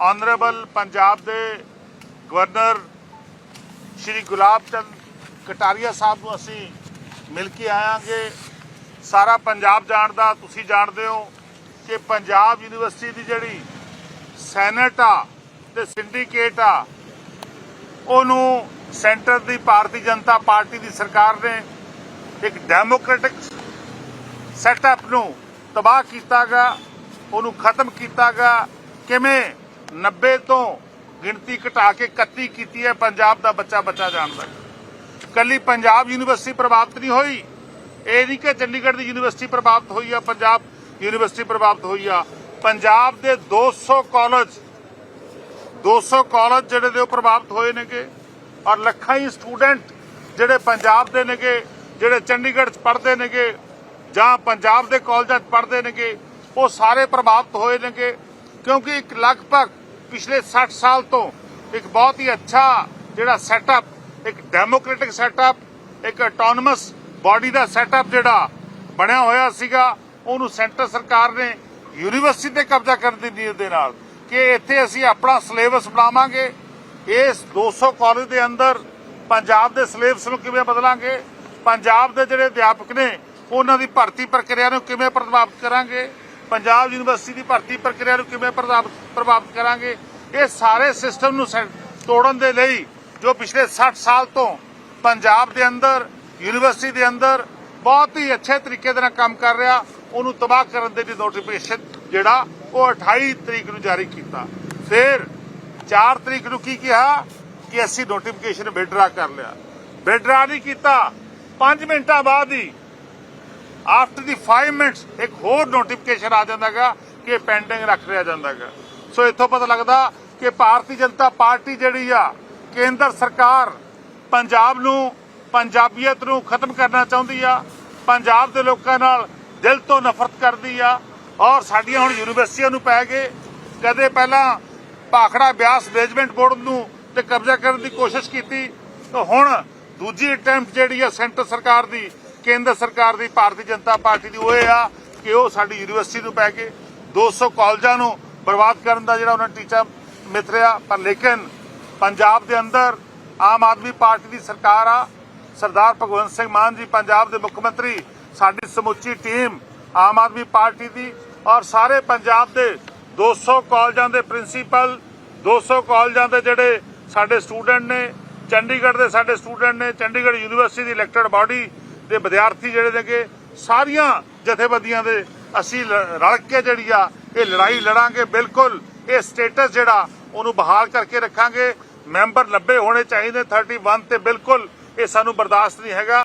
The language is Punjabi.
ਆਨਰੇਬਲ ਪੰਜਾਬ ਦੇ ਗਵਰਨਰ ਸ਼੍ਰੀ ਗੁਲਾਬ ਚੰਦ ਕਟਾਰੀਆ ਸਾਹਿਬ ਨੂੰ ਅਸੀਂ ਮਿਲ ਕੇ ਆਵਾਂਗੇ ਸਾਰਾ ਪੰਜਾਬ ਜਾਣਦਾ, ਤੁਸੀਂ ਜਾਣਦੇ ਹੋ ਕਿ ਪੰਜਾਬ ਯੂਨੀਵਰਸਿਟੀ ਦੀ ਜਿਹੜੀ ਸੈਨੇਟ ਆ ਤੇ ਸਿੰਡੀਕੇਟ ਆ, ਉਹਨੂੰ ਸੈਂਟਰ ਦੀ ਭਾਰਤੀ ਜਨਤਾ ਪਾਰਟੀ ਦੀ ਸਰਕਾਰ ਨੇ ਇੱਕ ਡੈਮੋਕ੍ਰੈਟਿਕ ਸੈਟਅਪ ਨੂੰ ਤਬਾਹ ਕੀਤਾ ਕੀਤਾਗਾ, ਉਹਨੂੰ ਖਤਮ ਕੀਤਾ ਕੀਤਾਗਾ। ਕਿਵੇਂ 90 ਤੋਂ ਗਿਣਤੀ ਘਟਾ ਕੇ 31 ਕੀਤੀ ਹੈ, ਪੰਜਾਬ ਦਾ ਬੱਚਾ ਬੱਚਾ ਜਾਣਦਾ ਕੱਲੀ ਪੰਜਾਬ ਯੂਨੀਵਰਸਿਟੀ ਪ੍ਰਭਾਵਿਤ ਨਹੀਂ ਹੋਈ। ਇਹ ਨਹੀਂ ਕਿ ਚੰਡੀਗੜ੍ਹ ਦੀ ਯੂਨੀਵਰਸਿਟੀ ਪ੍ਰਭਾਵਿਤ ਹੋਈ ਆ, ਪੰਜਾਬ ਯੂਨੀਵਰਸਿਟੀ ਪ੍ਰਭਾਵਿਤ ਹੋਈ ਆ। ਪੰਜਾਬ ਦੇ 200 ਕਾਲਜ 200 ਕਾਲਜ ਜਿਹੜੇ ਨੇ ਉਹ ਪ੍ਰਭਾਵਿਤ ਹੋਏ ਨੇਗੇ ਔਰ ਲੱਖਾਂ ਹੀ ਸਟੂਡੈਂਟ ਜਿਹੜੇ ਪੰਜਾਬ ਦੇ ਨੇਗੇ, ਜਿਹੜੇ ਚੰਡੀਗੜ੍ਹ 'ਚ ਪੜ੍ਹਦੇ ਨੇਗੇ ਜਾਂ ਪੰਜਾਬ ਦੇ ਕਾਲਜਾਂ 'ਚ ਪੜ੍ਹਦੇ ਨੇਗੇ, ਉਹ ਸਾਰੇ ਪ੍ਰਭਾਵਿਤ ਹੋਏ ਨੇਗੇ ਕਿਉਂਕਿ ਇੱਕ ਲਗਭਗ ਪਿਛਲੇ 60 ਸਾਲ ਤੋਂ ਇੱਕ ਬਹੁਤ ਹੀ ਅੱਛਾ ਜਿਹੜਾ ਸੈਟਅਪ ਇੱਕ ਡੈਮੋਕ੍ਰੈਟਿਕ ਸੈਟਅਪ ਇੱਕ ਆਟੋਨਮਸ ਬਾਡੀ ਦਾ ਸੈਟਅਪ ਜਿਹੜਾ ਬਣਿਆ ਹੋਇਆ ਸੀਗਾ, ਉਹਨੂੰ ਸੈਂਟਰ ਸਰਕਾਰ ਨੇ ਯੂਨੀਵਰਸਿਟੀ ਤੇ ਕਬਜ਼ਾ ਕਰਨ ਦੀ ਨੀਅਤ ਦੇ ਨਾਲ ਕਿ ਇੱਥੇ ਅਸੀਂ ਆਪਣਾ ਸਿਲੇਬਸ ਬਣਾਵਾਂਗੇ, ਇਸ 200 ਕਾਲਜ ਦੇ ਅੰਦਰ ਪੰਜਾਬ ਦੇ ਸਿਲੇਬਸ ਨੂੰ ਕਿਵੇਂ ਬਦਲਾਂਗੇ, ਪੰਜਾਬ ਦੇ ਜਿਹੜੇ ਅਧਿਆਪਕ ਨੇ, ਉਹਨਾਂ ਦੀ ਭਰਤੀ ਪ੍ਰਕਿਰਿਆ ਨੂੰ ਕਿਵੇਂ ਪ੍ਰਭਾਵਿਤ ਕਰਾਂਗੇ ਪੰਜਾਬ ਯੂਨੀਵਰਸਿਟੀ ਦੀ ਭਰਤੀ ਪ੍ਰਕਿਰਿਆ ਨੂੰ ਕਿਵੇਂ ਪ੍ਰਭਾਵਿਤ ਪ੍ਰਭਾਵਿਤ ਕਰਾਂਗੇ? ਇਹ ਸਾਰੇ ਸਿਸਟਮ ਨੂੰ ਸੈ- ਤੋੜਨ ਦੇ ਲਈ ਜੋ ਪਿਛਲੇ 60 ਸਾਲ ਤੋਂ ਪੰਜਾਬ ਦੇ ਅੰਦਰ, ਯੂਨੀਵਰਸਿਟੀ ਦੇ ਅੰਦਰ ਬਹੁਤ ਹੀ ਅੱਛੇ ਤਰੀਕੇ ਦੇ ਨਾਲ ਕੰਮ ਕਰ ਰਿਹਾ, ਉਹਨੂੰ ਤਬਾਹ ਕਰਨ ਦੇ ਲਈ ਨੋਟੀਫਿਕੇਸ਼ਨ ਜਿਹੜਾ ਉਹ 28 ਤਰੀਕ ਨੂੰ ਜਾਰੀ ਕੀਤਾ। ਫਿਰ 4 ਤਰੀਕ ਨੂੰ ਕੀ ਕਿਹਾ? ਕਿ ਅਸੀਂ ਨੋਟੀਫਿਕੇਸ਼ਨ ਵਿਡਰਾ ਕਰ ਲਿਆ। ਵਿਡਰਾ ਨਹੀਂ ਕੀਤਾ। 5 ਮਿੰਟਾਂ ਬਾਅਦ ਹੀ ਆਫਟਰ ਦੀ 5 ਮਿੰਟਸ ਇੱਕ ਹੋਰ ਨੋਟੀਫਿਕੇਸ਼ਨ ਆ ਜਾਂਦਾਗਾ ਕਿ ਪੈਂਡਿੰਗ ਰੱਖ ਲਿਆ ਜਾਂਦਾਗਾ ਸੋ ਇੱਥੋਂ ਪਤਾ ਲੱਗਦਾ ਕਿ ਭਾਰਤੀ ਜਨਤਾ ਪਾਰਟੀ ਜਿਹੜੀ ਆ, ਕੇਂਦਰ ਸਰਕਾਰ ਪੰਜਾਬ ਨੂੰ, ਪੰਜਾਬੀਅਤ ਨੂੰ ਖਤਮ ਕਰਨਾ ਚਾਹੁੰਦੀ ਆ, ਪੰਜਾਬ ਦੇ ਲੋਕਾਂ ਨਾਲ ਦਿਲ ਤੋਂ ਨਫ਼ਰਤ ਕਰਦੀ ਆ ਔਰ ਸਾਡੀਆਂ ਹੁਣ ਯੂਨੀਵਰਸਿਟੀਆਂ ਨੂੰ ਪੈ ਗਏ। ਕਦੇ ਪਹਿਲਾਂ ਭਾਖੜਾ ਬਿਆਸ ਮੈਨੇਜਮੈਂਟ ਬੋਰਡ ਨੂੰ ਤੇ ਕਬਜ਼ਾ ਕਰਨ ਦੀ ਕੋਸ਼ਿਸ਼ ਕੀਤੀ, ਤਾਂ ਹੁਣ ਦੂਜੀ ਅਟੈਂਪਟ ਜਿਹੜੀ ਆ, ਸੈਂਟਰ ਸਰਕਾਰ ਦੀ ਕੇਂਦਰ ਸਰਕਾਰ ਦੀ, ਭਾਰਤੀ ਜਨਤਾ ਪਾਰਟੀ ਦੀ ਉਹ ਇਹ ਆ ਕਿ ਉਹ ਸਾਡੀ ਯੂਨੀਵਰਸਿਟੀ ਨੂੰ ਪੈ ਕੇ 200 ਕਾਲਜਾਂ ਨੂੰ ਬਰਬਾਦ ਕਰਨ ਦਾ ਜਿਹੜਾ ਉਹਨਾਂ ਨੇ ਟੀਚਾ ਮਿਥਰਿਆ ਪਰ ਲੇਕਿਨ ਪੰਜਾਬ ਦੇ ਅੰਦਰ ਆਮ ਆਦਮੀ ਪਾਰਟੀ ਦੀ ਸਰਕਾਰ ਆ, ਸਰਦਾਰ ਭਗਵੰਤ ਸਿੰਘ ਮਾਨ ਜੀ, ਪੰਜਾਬ ਦੇ ਮੁੱਖ ਮੰਤਰੀ, ਸਾਡੀ ਸਮੁੱਚੀ ਟੀਮ ਆਮ ਆਦਮੀ ਪਾਰਟੀ ਦੀ ਔਰ ਸਾਰੇ ਪੰਜਾਬ ਦੇ 200 ਕਾਲਜਾਂ ਦੇ ਪ੍ਰਿੰਸੀਪਲ 200 ਕਾਲਜਾਂ ਦੇ ਜਿਹੜੇ ਸਾਡੇ ਸਟੂਡੈਂਟ ਨੇ, ਚੰਡੀਗੜ੍ਹ ਦੇ ਸਾਡੇ ਸਟੂਡੈਂਟ ਨੇ, ਚੰਡੀਗੜ੍ਹ ਯੂਨੀਵਰਸਿਟੀ ਦੀ ਇਲੈਕਟਡ ਬਾਡੀ ਦੇ ਵਿਦਿਆਰਥੀ ਜਿਹੜੇ ਨੇਗੇ, ਸਾਰੀਆਂ ਜਥੇਬੰਦੀਆਂ ਦੇ ਅਸੀਂ ਲ- ਰਲ ਕੇ ਜਿਹੜੀ ਆ, ਇਹ ਲੜਾਈ ਲੜਾਂਗੇ, ਬਿਲਕੁਲ ਇਹ ਸਟੇਟਸ ਜਿਹੜਾ, ਉਹਨੂੰ ਬਹਾਲ ਕਰਕੇ ਰੱਖਾਂਗੇ। ਮੈਂਬਰ 90 ਹੋਣੇ ਚਾਹੀਦੇ 31 ਤੇ ਬਿਲਕੁਲ ਇਹ ਸਾਨੂੰ ਬਰਦਾਸ਼ਤ ਨਹੀਂ ਹੈਗਾ।